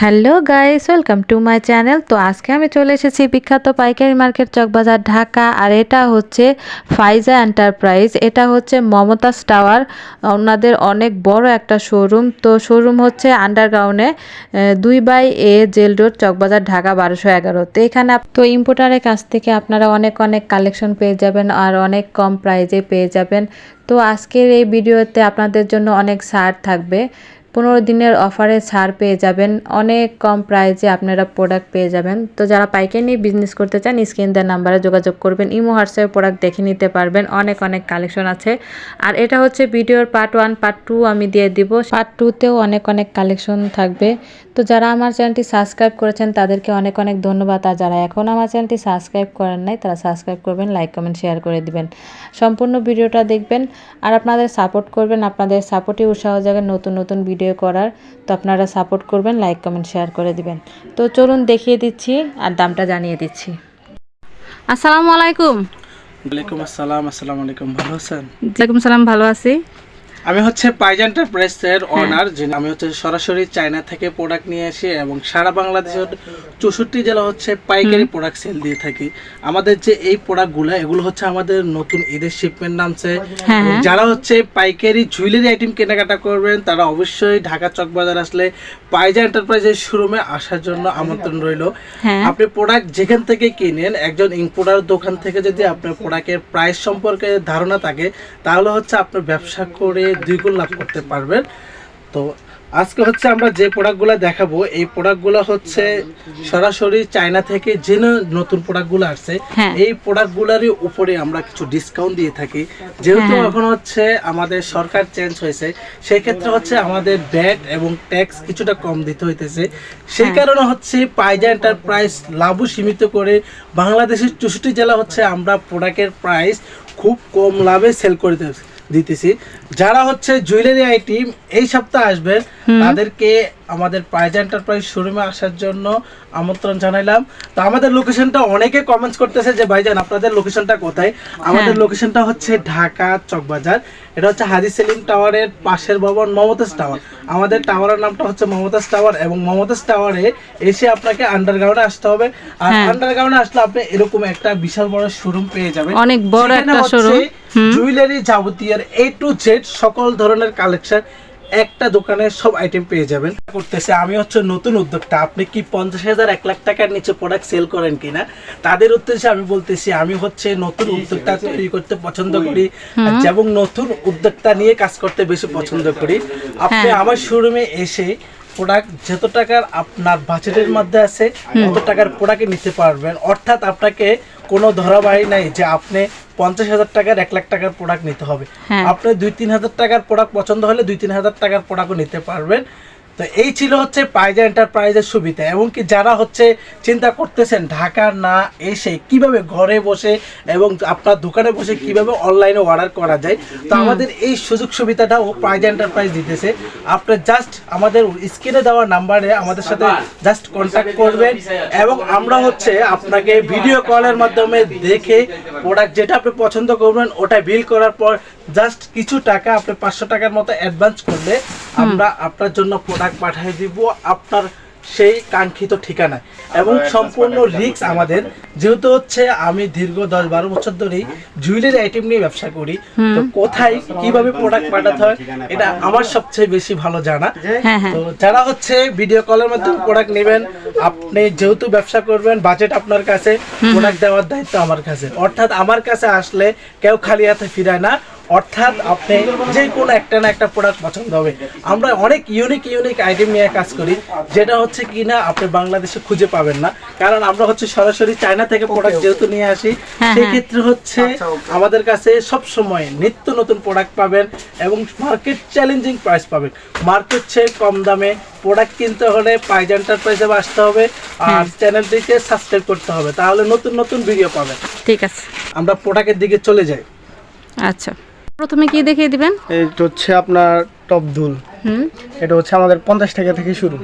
Hello guys, welcome to my channel. তো আজকে আমি চলে এসেছি বিখ্যাত পাইকারি মার্কেট চকবাজার ঢাকা, আর এটা হচ্ছে ফাইজা এন্টারপ্রাইজ। এটা হচ্ছে মমতাজ টাওয়ার, ওনাদের অনেক বড় একটা শোরুম। তো শোরুম হচ্ছে আন্ডারগ্রাউন্ডে দুই by A jail road, Chawkbazar, Dhaka, বারোশো এগারো। তো এখানে তো ইম্পোর্টারের কাছ থেকে আপনারা অনেক অনেক কালেকশন পেয়ে যাবেন, আর অনেক কম প্রাইজে পেয়ে যাবেন। তো আজকের এই ভিডিওতে আপনাদের জন্য অনেক সার থাকবে। পনেরো দিনের অফারে ছাড় পেয়ে যাবেন। অনেক কম প্রাইজে আপনারা প্রোডাক্ট পেয়ে যাবেন। তো যারা পাইকারি নিয়ে বিজনেস করতে চান, স্ক্রিন দেওয়ার নাম্বারে যোগাযোগ করবেন। ইমো, হোয়াটসঅ্যাপে প্রোডাক্ট দেখে নিতে পারবেন। অনেক অনেক কালেকশন আছে। আর এটা হচ্ছে ভিডিওর পার্ট ওয়ান পার্ট টু আমি দিয়ে দিব। পার্ট টুতেও অনেক অনেক কালেকশন থাকবে। তো যারা আমার চ্যানেলটি সাবস্ক্রাইব করেছেন তাদেরকে অনেক অনেক ধন্যবাদ। আর যারা এখন আমার চ্যানেলটি সাবস্ক্রাইব করেন নাই তারা সাবস্ক্রাইব করবেন লাইক কমেন্ট শেয়ার করে দিবেন। সম্পূর্ণ ভিডিওটা দেখবেন আর আপনাদের সাপোর্ট করবেন। আপনাদের সাপোর্টে উৎসাহ জাগায় নতুন নতুন ভিডিও করার। তো আপনারা সাপোর্ট করবেন লাইক কমেন্ট শেয়ার করে দিবেন। তো চলুন দেখিয়ে দিচ্ছি আর দামটা জানিয়ে দিচ্ছি। আসসালামু আলাইকুম। ওয়ালাইকুম আসসালাম আসসালামু আলাইকুম। ভালো আছেন? ওয়ালাইকুম সালাম ভালো আছি। আমি হচ্ছে পাইজ এন্টারপ্রাইজের অনার যিনি আমি হচ্ছে সরাসরি চায়না থেকে প্রোডাক্ট নিয়ে আসি এবং সারা বাংলাদেশের চৌষট্টি জেলা হচ্ছে পাইকারি প্রোডাক্ট সেল দিয়ে থাকি। আমাদের যে এই প্রোডাক্টগুলো এগুলো হচ্ছে আমাদের নতুন ঈদের শিপমেন্ট নামছে। হ্যাঁ, হ্যাঁ। যারা হচ্ছে পাইকারি জুয়েলারি আইটেম কেনাকাটা করবেন তারা অবশ্যই ঢাকা চক বাজার আসলে পাইজা এন্টারপ্রাইজের শোরুমে আসার জন্য আমন্ত্রণ রইল। হ্যাঁ। আপনি প্রোডাক্ট যেখান থেকে কিনেন একজন ইম্পোর্টার দোকান থেকে যদি আপনার প্রোডাক্টের প্রাইস সম্পর্কে ধারণা থাকে তাহলে হচ্ছে আপনার ব্যবসা করে দ্বিগুণ লাভ করতে পারবেন তো আজকে হচ্ছে আমরা যে প্রোডাক্টগুলো দেখাবো এই প্রোডাক্টগুলো হচ্ছে সরাসরি চায়না থেকে যে নতুন প্রোডাক্টগুলো আসছে হ্যাঁ। এই প্রোডাক্টগুলোরই উপরে আমরা কিছু ডিসকাউন্ট দিয়ে থাকি যেহেতু হ্যাঁ। এখন হচ্ছে আমাদের সরকার চেঞ্জ হয়েছে সেই ক্ষেত্রে হচ্ছে আমাদের ব্যাট এবং ট্যাক্স কিছুটা কম দিতে হইতেছে সেই হ্যাঁ। কারণে হচ্ছে পাইজা এন্টারপ্রাইজ লাভও সীমিত করে বাংলাদেশের চৌষট্টি জেলা হচ্ছে আমরা প্রোডাক্টের প্রাইস খুব কম লাভে সেল করে দিতে- দিতেছি যারা হচ্ছে জুয়েলারি আইটেম এই সপ্তাহে আসবেন তাদেরকে আমাদের পাইজা এন্টারপ্রাইজ শোরুমে আসার জন্য আমন্ত্রণ জানাইলাম তো আমাদের লোকেশনটা অনেকে কমেন্টস করতেছে যে ভাইজান আপনাদের লোকেশনটা কোথায় আমাদের হ্যাঁ। লোকেশনটা হচ্ছে ঢাকা চকবাজার এটা হচ্ছে হাজি সেলিম টাওয়ারের পাশের ভবন মমতাজ টাওয়ার আমাদের টাওয়ারের নামটা হচ্ছে মমতাজ টাওয়ার এবং মমতাজ টাওয়ারে এসে আপনাকে আন্ডারগ্রাউন্ডে আসতে হবে আর হ্যাঁ। আন্ডারগ্রাউন্ডে আসলে আপনি এরকম একটা বিশাল বড় শোরুম পেয়ে যাবেন অনেক বড় একটা। হুম। জুয়েলারি যাবতীয় এ টু জেড সকল ধরনের কালেকশন একটা দোকানে সব আইটেম পেয়ে যাবেন। করতেছে আমি হচ্ছে নতুন উদ্যোক্তা। আপনি কি পঞ্চাশ হাজার এক লাখ টাকার নিচে প্রোডাক্ট সেল করেন কিনা? তাদের উদ্দেশ্যে আমি বলতেছি আমি হচ্ছে নতুন উদ্যোক্তা তৈরি করতে পছন্দ করি এবং নতুন উদ্যোক্তা নিয়ে কাজ করতে বেশি পছন্দ করি। আপনি হ্যাঁ। আমার শোরুমে এসে প্রোডাক্ট যত টাকার আপনার বাজেটের মধ্যে আছে তত টাকার প্রোডাক্ট নিতে পারবেন। অর্থাৎ আপনাকে কোনো ধরাবাড়ি নাই যে আপনি পঞ্চাশ হাজার টাকার এক লাখ টাকার প্রোডাক্ট নিতে হবে হ্যাঁ। আপনি দুই তিন হাজার টাকার প্রোডাক্ট পছন্দ হলে দুই তিন হাজার টাকার প্রোডাক্টও নিতে পারবেন তো এই ছিল হচ্ছে পাইজা এন্টারপ্রাইজের সুবিধা এবং কি যারা হচ্ছে চিন্তা করতেছেন ঢাকা না এসে কীভাবে ঘরে বসে এবং আপনার দোকানে বসে কীভাবে অনলাইনে অর্ডার করা যায় তো আমাদের এই সুযোগ সুবিধাটা ও পাইজা এন্টারপ্রাইজ দিতেছে। আপনি জাস্ট আমাদের স্ক্রিনে দেওয়া নাম্বারে আমাদের সাথে জাস্ট কন্ট্যাক্ট করবেন এবং আমরা হচ্ছে আপনাকে ভিডিও কলের মাধ্যমে দেখে প্রোডাক্ট যেটা আপনি পছন্দ করবেন ওটা বিল করার পর জাস্ট কিছু টাকা আপনি পাঁচশো টাকার মতো অ্যাডভান্স করলে আমরা আপনার জন্য প্রোডাক্ট পাঠিয়ে দিব আপনার সেই কাঙ্ক্ষিত ঠিকানায়। এবং সম্পূর্ণ রিস্ক আমাদের। যেহেতু হচ্ছে আমি দীর্ঘ দশ বারো বছর ধরেই জুয়েলারি আইটেম নিয়ে ব্যবসা করি তো কোথায় কীভাবে প্রোডাক্ট পাঠাতে হয় এটা আমার সবচেয়ে বেশি ভালো জানা। হ্যাঁ হ্যাঁ। তো যারা হচ্ছে ভিডিও কলের মাধ্যমে প্রোডাক্ট নেবেন আপনি যেহেতু ব্যবসা করবেন বাজেট আপনার কাছে প্রোডাক্ট দেওয়ার দায়িত্ব আমার কাছে। অর্থাৎ আমার কাছে আসলে কেউ খালি হাতে ফিরায় না অর্থাৎ আপনি যে কোনো একটা না একটা প্রোডাক্ট পছন্দ হবে। আমরা অনেক ইউনিক ইউনিক আইটেম নিয়ে কাজ করি যেটা হচ্ছে কি না আপনি বাংলাদেশে খুঁজে পাবেন না। কারণ আমরা হচ্ছে সরাসরি চায়না থেকে প্রোডাক্ট যেহেতু নিয়ে আসি হ্যাঁ, হ্যাঁ। ক্ষেত্রে হচ্ছে আমাদের কাছে সব সময় নিত্য নতুন প্রোডাক্ট পাবেন এবং মার্কেট চ্যালেঞ্জিং প্রাইস পাবেন। মার্কেট চেয়ে কম দামে প্রোডাক্ট কিনতে হলে পাইজ এন্টারপ্রাইজে আসতে হবে আর চ্যানেলটিকে সাবস্ক্রাইব করতে হবে। তাহলে নতুন নতুন ভিডিও পাবেন। ঠিক আছে। আমরা প্রোডাক্টের দিকে চলে যাই। আচ্ছা। প্রথমে কি দেখিয়ে দিবেন? এটা হচ্ছে আপনার টপ দুল। হুম। এটা হচ্ছে আমাদের পঞ্চাশ টাকা থেকে শুরু।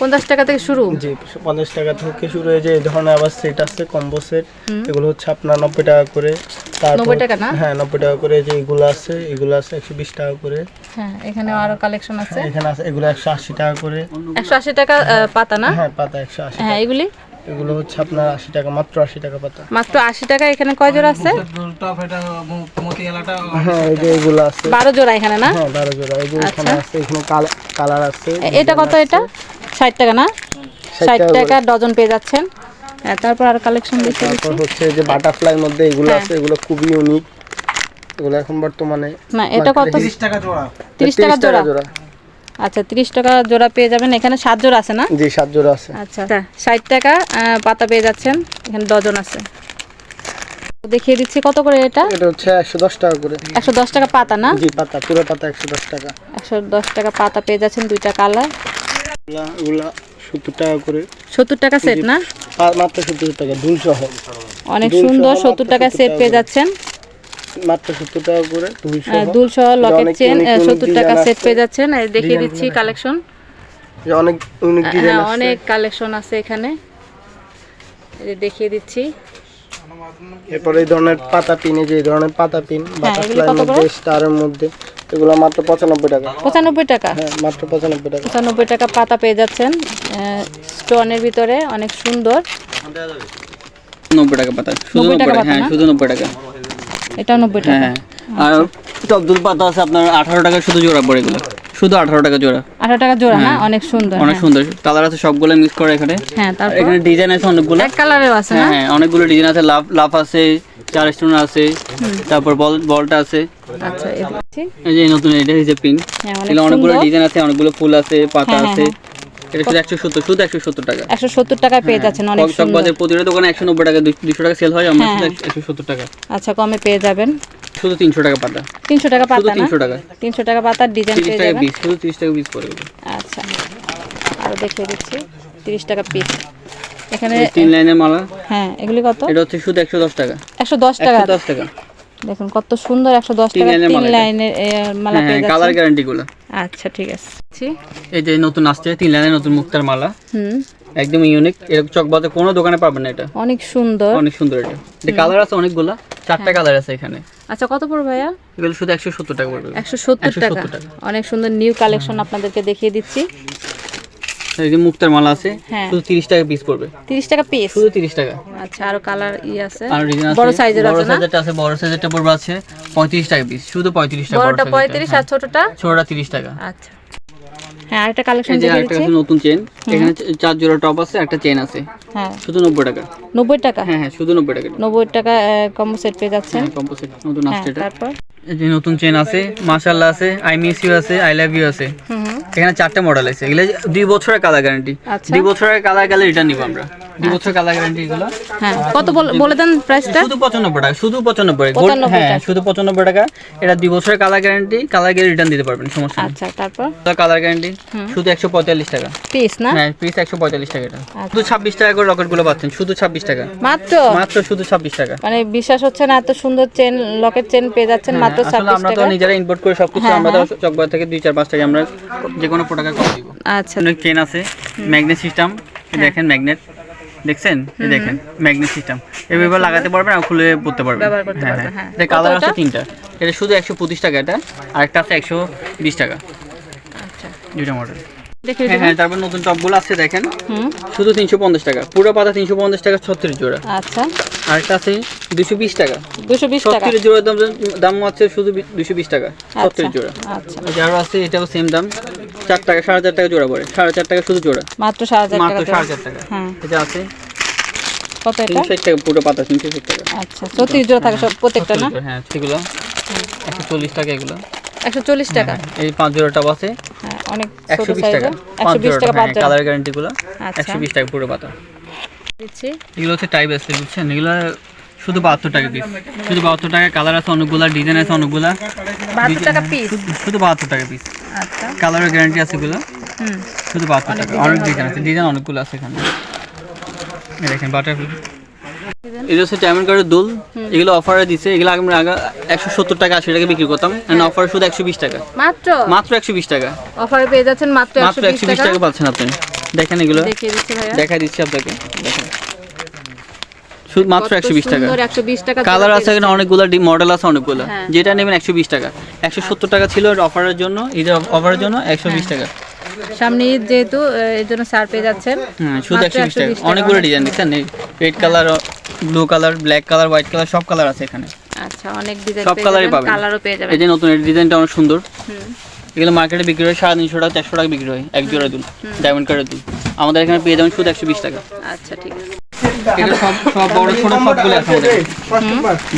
পঞ্চাশ টাকা থেকে শুরু? জি পঞ্চাশ টাকা থেকে শুরু হয়ে যে এই ধরনের আবার সেট আছে কম্বো সেট এগুলো হচ্ছে আপনার নব্বই টাকা করে। 90 টাকা না? হ্যাঁ নব্বই টাকা করে যে এগুলো আছে এগুলো আছে একশো বিশ টাকা করে। হ্যাঁ এখানে আরও কালেকশন আছে। এখানে আছে এগুলো একশো আশি টাকা করে। একশো আশি টাকা পাতা না? হ্যাঁ পাতা একশো আশি হ্যাঁ এগুলি? এগুলো হচ্ছে আপনার আশি টাকা মাত্র আশি টাকা পাতা। মাত্র আশি টাকা এখানে কয় জোড়া আছে? হ্যাঁ এই যে এগুলো আছে। বারো জোড়া এখানে না? হ্যাঁ বারো জোড়া। এই যে এখানে আছে এখানে কালার আছে। এটা কত এটা? ষাট টাকা না? ষাট টাকা ডজন পেয়ে যাচ্ছেন। তারপর আর কালেকশন দেখে তারপর হচ্ছে যে বাটারফ্লাইয়ের মধ্যে এগুলো হ্যাঁ। আছে এগুলো খুবই ইউনিক এগুলো এখন বর্তমানে না এটা কত? তিরিশ টাকা জোড়া। তিরিশ টাকা জোড়া। আচ্ছা তিরিশ টাকা জোড়া পেয়ে যাবেন। এখানে সাত জোড়া আছে না? জি সাত জোড়া আছে। আচ্ছা ষাট টাকা আহ, পাতা পেয়ে যাচ্ছেন। এখানে ডজন আছে। দেখিয়ে দিচ্ছি কত করে এটা? এটা হচ্ছে একশো দশ টাকা করে। একশো দশ টাকা পাতা না? জি পাতা পুরো পাতা একশো দশ টাকা। একশো দশ টাকা পাতা পেয়ে যাচ্ছেন দুইটা কালার। এগুলা সত্তর টাকা করে। সত্তর টাকা সেট না? মাত্র সত্তর টাকা দুল সহ। অনেক সুন্দর সহ সত্তর মাত্র টাকা সেট পেয়ে যাচ্ছেন। মাত্র সত্তর টাকা করে দুল সহ। দুল সহ লকেট চেন unique unique সত্তর টাকা সেট পেয়ে যাচ্ছেন। দেখিয়ে দিচ্ছি কালেকশন অনেক ইউনিক ডিজাইন হ্যাঁ আছে অনেক কালেকশন আছে এখানে। দেখিয়ে দিচ্ছি। এরপর এই ধরনের পাতা পিনে যে এই ধরনের পাতা পিন এগুলো মধ্যে স্টারের মধ্যে এগুলো মাত্র পঁচানব্বই টাকা। পঁচানব্বই টাকা? হ্যাঁ মাত্র পঁচানব্বই টাকা। পঁচানব্বই টাকা পাতা পেয়ে যাচ্ছেন স্টোনের ভিতরে অনেক সুন্দর। নব্বই টাকা পাতা শুধু 90 নব্বই টাকা টাকা হ্যাঁ শুধু নব্বই টাকা। এটাও নব্বই টাকা হ্যাঁ। আর টকদুল পাতা আছে আপনার আঠারো টাকা শুধু জোড়া পড়ে এগুলো। শুধু আঠারো টাকা জোড়া। আঠারো টাকা জোড়া না? হ্যাঁ। অনেক সুন্দর অনেক হ্যাঁ। সুন্দর। কালার আছে সবগুলো মিক্স করে এখানে। হ্যাঁ তারপর? এখানে ডিজাইন আছে অনেকগুলো। এক কালারেও আছে হ্যাঁ হ্যাঁ অনেকগুলো ডিজাইন আছে। লাভ লাভ আছে চার স্টোন আছে তারপর বল বলটা আছে। আচ্ছা এই যে নতুন এটা হচ্ছে পিঙ্ক হ্যাঁ এগুলো অনেকগুলো ডিজাইন আছে অনেকগুলো ফুল আছে পাতা হ্যাঁ, হ্যাঁ, আছে। এটা শুধু একশো সত্তর শুধু একশো সত্তর টাকা। একশো সত্তর টাকায় পেয়ে যাচ্ছেন অনেক সুন্দর। প্রতিটা দোকানে একশো নব্বই টাকা দুশো টাকা সেল হয় আমরা হ্যাঁ, হ্যাঁ। একশো সত্তর টাকা। আচ্ছা কমে পেয়ে যাবেন। শুধু তিনশো টাকা পাতা। তিনশো টাকা পাতা তিনশো টাকা। তিনশো টাকা পাতার ডিজাইন তিরিশ পেয়ে টাকা যাবেন। শুধু তিরিশ টাকা পিস পড়ে আচ্ছা। আরও দেখিয়ে দিচ্ছি তিরিশ টাকা পিস এখানে তিন লাইনের মালা। হ্যাঁ এগুলি কত? এটা হচ্ছে শুধু একশো দশ টাকা। একশো দশ টাকা। দশ টাকা। দেখুন কত সুন্দর একশো দশ টাকা লাইনের তিন লাইনের মালা হ্যাঁ কালার যাচ্ছেন। গ্যারান্টি গুলো। আচ্ছা ঠিক আছে। এই যে নতুন আসছে তিন লাইনের নতুন মুক্তার মালা। হুম। একদম ইউনিক এরকম চকবাতে কোনো দোকানে পাবেন না এটা। অনেক সুন্দর। অনেক সুন্দর এটা। এটা কালার আছে অনেকগুলা চারটা কালার আছে এখানে। আচ্ছা কত পড়বে ভাইয়া? এগুলো শুধু একশো সত্তর টাকা পড়বে। একশো সত্তর 170 টাকা টাকা। অনেক সুন্দর নিউ কালেকশন আপনাদেরকে দেখিয়ে দিচ্ছি। এই যে মুক্তার মালা আছে হ্যাঁ। শুধু তিরিশ টাকা পিস পড়বে। তিরিশ টাকা পিস শুধু তিরিশ টাকা। আচ্ছা আরও কালার ই আছে। আর বড় সাইজের বড় আছে না? সাইজেরটা আছে বড় সাইজেরটা পড়বে আছে পঁয়ত্রিশ টাকা পিস শুধু পঁয়ত্রিশ টাকা বড় বড়টা size টা। পঁয়ত্রিশ আর ছোটটা? ছোটটা তিরিশ টাকা। আচ্ছা। হ্যাঁ আরেকটা কালেকশন দেখিয়ে দিচ্ছি নতুন চেন এখানে চার জোড়া টপ আছে একটা চেন আছে। হ্যাঁ। শুধু নব্বই টাকা। নব্বই টাকা? হ্যাঁ হ্যাঁ শুধু নব্বই টাকা। নব্বই টাকা কম্বো সেট পেয়ে যাচ্ছেন। নতুন হ্যাঁ আসছে এটা। তারপর? এই যে নতুন চেন আছে মাশাআল্লাহ আছে আই মিস ইউ আছে আই লাভ ইউ আছে। হুম। এখানে চারটে মডেল আছে। এগুলো দুই বছরের কালার গ্যারান্টি আচ্ছা। দুই বছরের কালার গেলে রিটার্ন নিব আমরা। দুই বছরের কালার গ্যারান্টি এগুলো। হ্যাঁ কত বল- দেন প্রাইসটা শুধু পঁচানব্বই টাকা শুধু পঁচানব্বই গোল্ড 95 হ্যাঁ শুধু পঁচানব্বই টাকা। এটা দুই বছরের কালার গ্যারান্টি কালার গেলে রিটার্ন দিতে পারবেন সমস্যা আচ্ছা তারপর? কালার গ্যারান্টি শুধু একশো পঁয়তাল্লিশ টাকা। পিস না? হ্যাঁ পিস একশো পঁয়তাল্লিশ টাকা এটা। আচ্ছা। শুধু ছাব্বিশ টাকা করে রকেটগুলো পাচ্ছেন শুধু ছাব্বিশ টাকা। মাত্র? মাত্র শুধু ছাব্বিশ টাকা। মানে বিশ্বাস হচ্ছে না এত সুন্দর চেন লকেট চেন পেয়ে যাচ্ছেন মাত্র হ্যাঁ, আসলে ছাব্বিশ আমরা তো নিজেরা ইম্পোর্ট করে সবকিছু হ্যাঁ, আমরা তো চকবাজার থেকে দুই চার পাঁচ টাকা আমরা যে কোনো প্রোডাক্ট কম দিব। আচ্ছা। চেন আছে ম্যাগনেট সিস্টেম দেখেন ম্যাগনেট দেখছেন? এই দেখেন ম্যাগনেট সিস্টেম এভাবে লাগাতে পারবেন আর খুলে পড়তে পারবেন। হ্যাঁ পারবেন, হ্যাঁ। হ্যাঁ। কালার আছে তিনটা। এটা শুধু একশো পঁচিশ টাকা এটা আর একটা আছে একশো বিশ টাকা। আচ্ছা। দুইটা মডেল হ্যাঁ হ্যাঁ তারপর নতুন টপগুলো আছে দেখেন। হুম। শুধু তিনশো পঞ্চাশ টাকা। পুরো পাতা তিনশো পঞ্চাশ টাকা ছত্রিশ জোড়া। আচ্ছা। আরেকটা আছে দুশো বিশ টাকা। দুশো বিশ ছত্রিশ জোড়ার দাম দাম আছে শুধু দুশো বিশ টাকা আচ্ছা। ছত্রিশ জোড়া। আচ্ছা। যারও আছে এটাও সেম দাম। চার টাকা সাড়ে চার টাকা জোড়া পড়ে। সাড়ে চার টাকা শুধু জোড়া। মাত্র সাড়ে হাজার মাত্র টাকা সাড়ে। চার টাকা। হ্যাঁ। এটা আছে। কত এটা? তিনশো ষাট টাকা পুরো পাতা তিনশো ষাট টাকা। আচ্ছা চৌত্রিশ জোড়া থাকে সব প্রত্যেকটা না? হ্যাঁ সেগুলো। একশো চল্লিশ টাকা এগুলো। একশো চল্লিশ টাকা? এই পাঁচ জোড়া টপ আছে। হ্যাঁ অনেক ছোট একশো বিশ টাকা সাইজের পাঁচ জোড়া টাকা পাঁচ জোড়া। কালার গ্যারান্টি গুলো। আচ্ছা। একশো বিশ টাকা পুরো পাতা। দিচ্ছি। এগুলো হচ্ছে টাইপ আছে বুঝছেন? এগুলো শুধু বাহাত্তর টাকা পিস শুধু বাহাত্তর টাকা কালার আছে অনেকগুলা ডিজাইন আছে অনেকগুলা। বাহাত্তর টাকা পিস শুধু বাহাত্তর টাকা পিস আচ্ছা। কালারের গ্যারান্টি আছে এগুলো। শুধু বাহাত্তর টাকা। অনেক ডিজাইন আছে। ডিজাইন অনেকগুলো আছে এখানে। দেখেন বাটারফ্লাই এটা হচ্ছে ডায়মন্ড কার্ডের দোল এগুলো অফারে দিছে। এগুলো আমরা আগে একশো সত্তর টাকা আশি টাকা বিক্রি করতাম। অফার শুধু একশো বিশ টাকা। মাত্র? মাত্র একশো বিশ টাকা। অফারে পেয়ে যাচ্ছেন মাত্র একশো মাত্র বিশ একশো বিশ টাকা। পাচ্ছেন আপনি। দেখেন এগুলো। দেখিয়ে দিচ্ছি দেখা দিচ্ছি আপনাকে। দেখেন। মাত্র একশো বিশ টাকা। সুন্দর 120 টাকা কালার আছে এখানে অনেকগুলো মডেল আছে অনেকগুলো। হ্যাঁ। যেটা নেবেন একশো বিশ টাকা। একশো সত্তর টাকা ছিল অফারের জন্য ঈদের অফারের জন্য একশো বিশ টাকা। সামনে ঈদ যেহেতু এর জন্য সার পেয়ে যাচ্ছেন। হুম শুধু একশো বিশ টাকা। অনেকগুলো ডিজাইন দেখছেন? Red colour blue colour black colour white colour সব কালার আছে এখানে। আচ্ছা অনেক ডিজাইন সব কালারই পাবেন। কালারও পেয়ে যাবেন। এই যে নতুন এই ডিজাইনটা অনেক সুন্দর। এগুলো মার্কেটে বিক্রি হয় সাড়ে তিনশো টাকা চারশো টাকা বিক্রি হয় এক জোড়া দুল ডায়মন্ড কার্ডের দুল। আমাদের এখানে পেয়ে যাবেন শুধু একশো বিশ টাকা। আচ্ছা ঠিক আছে। এগুলো সব সব বড় ছোট সবগুলো আছে আমাদের।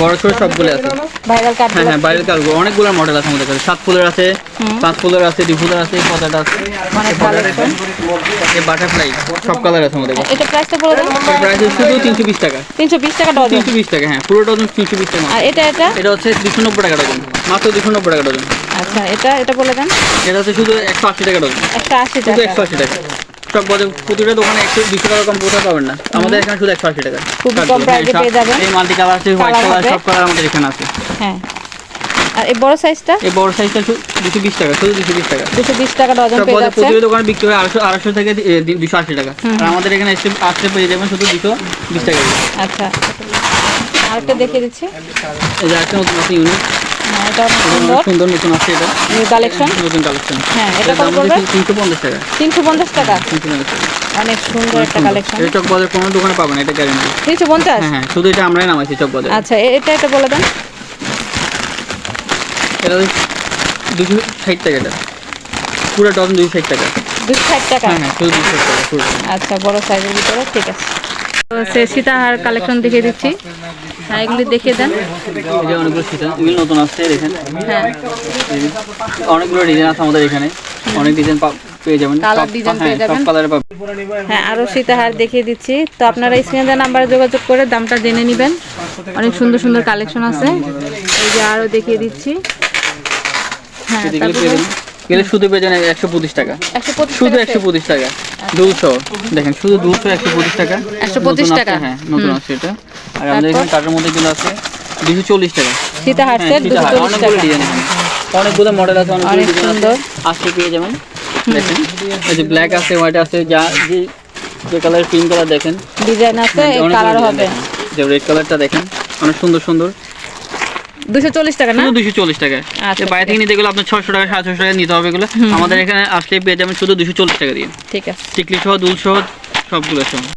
বড় ছোট সবগুলো আছে। ভাইরাল কার্ড হ্যাঁ হ্যাঁ বাইরের কার্গো অনেকগুলো মডেল আছে আমাদের কাছে। সাত ফুলের আছে পাঁচ ফুলের আছে দুই ফুলের আছে পতাটা আছে। অনেক কালেকশন এই বাটারফ্লাই সব কালার আছে আমাদের কাছে। এটা প্রাইসটা বলে দেন প্রাইস শুধু তিনশো বিশ টাকা। তিনশো বিশ টাকা ডজন তিনশো বিশ টাকা হ্যাঁ পুরো ডজন টাকা আর এটা এটা? এটা হচ্ছে দুশো নব্বই টাকা ডজন মাত্র দুশো নব্বই টাকা ডজন আচ্ছা এটা এটা বলে দেন। এটা হচ্ছে শুধু একশো আশি টাকা ডজন একশো আশি শুধু টাকা। একশো আশি টাকা। সব বাজার প্রতিটা দোকানে একশো দুশো টাকা কম কোথাও পাবেন না। আমাদের এখানে শুধু একশো আশি টাকা। খুব কম পেয়ে যাবেন। এই মাল্টি কালার আছে হোয়াইট কালার সব কালার আমাদের এখানে আছে। হ্যাঁ। আর এই বড় সাইজটা এই বড় সাইজটা দুশো বিশ টাকা শুধু দুশো বিশ টাকা। দুশো বিশ টাকা ডজন পেয়ে যাচ্ছে। প্রতিটা দোকানে বিক্রি হয় আড়াইশো আড়াইশো থেকে দুশো আশি টাকা। আর আমাদের এখানে এসে আসতে পেয়ে যাবেন শুধু দুশো বিশ টাকা। করে। আচ্ছা। আরেকটা দেখিয়ে দিচ্ছি। এই যে একটা নতুন ইউনিট এটা সুন্দর। সুন্দর। নতুন আছে এটা। নিউ কালেকশন নতুন কালেকশন হ্যাঁ, এটা কত পড়বে? তিনশো পঞ্চাশ টাকা। টাকা? তিনশো পঞ্চাশ টাকা। অনেক সুন্দর একটা কালেকশন এটা চক বাজার কোনো দোকানে পাবেন না, এটা গ্যারেন্টি তিনশো পঞ্চাশ? হ্যাঁ হ্যাঁ শুধু এটা আমরাই নামাইছি চক বাজার। আচ্ছা এটা এটা বলে দেন। এটা টাকা পুরো ডজন টাকা। হ্যাঁ হ্যাঁ শুধু টাকা আচ্ছা বড় সাইজের ভিতরে ঠিক আছে। সে সীতাহার কালেকশন দেখিয়ে দিচ্ছি। হ্যাঁ এগুলি দেখিয়ে দেন। অনেকগুলো এগুলো নতুন আসছে দেখেন হ্যাঁ। অনেকগুলো ডিজাইন আছে আমাদের এখানে। অনেক ডিজাইন পেয়ে যাবেন। Design হ্যাঁ, পেয়ে যাবেন। হ্যাঁ আরও সীতাহার দেখিয়ে দিচ্ছি। তো আপনারা স্ক্রিনে নাম্বারে যোগাযোগ করে দামটা জেনে নেবেন। অনেক সুন্দর সুন্দর কালেকশন আছে। এই যে আরও দেখিয়ে দিচ্ছি। হ্যাঁ তারপরে এগুলো শুধু যাবেন একশো পঁচিশ টাকা। শুধু একশো পঁচিশ টাকা। দুশো। দেখেন শুধু দুশো একশো পঁচিশ টাকা। 125 নতুন টাকা। হ্যাঁ নতুন আছে এটা। আর আমাদের এখানে কাটার মধ্যে গুলো আছে দুশো চল্লিশ টাকা। সীতাহার হ্যাঁ, সেট অনেকগুলো ডিজাইন অনেকগুলো মডেল আছে অনেক সুন্দর। আজকে পেয়ে যাবেন। দেখেন এই যে ব্ল্যাক আছে হোয়াইট আছে যা যে যে কালার পিঙ্ক কালার দেখেন। ডিজাইন আছে হ্যাঁ, কালার হবে। যে রেড কালারটা দেখেন অনেক সুন্দর সুন্দর। দুশো চল্লিশ টাকা না? শুধু দুশো চল্লিশ টাকা। আচ্ছা, বাইরে থেকে নিতে গেলে আপনার 600 টাকা সাড়ে ছশো টাকা নিতে হবে এগুলো। আমাদের এখানে আসলে পেয়ে যাবেন শুধু দুশো চল্লিশ টাকা দিয়ে। ঠিক আছে। টিকলি সহ দুল সহ সবগুলো সহ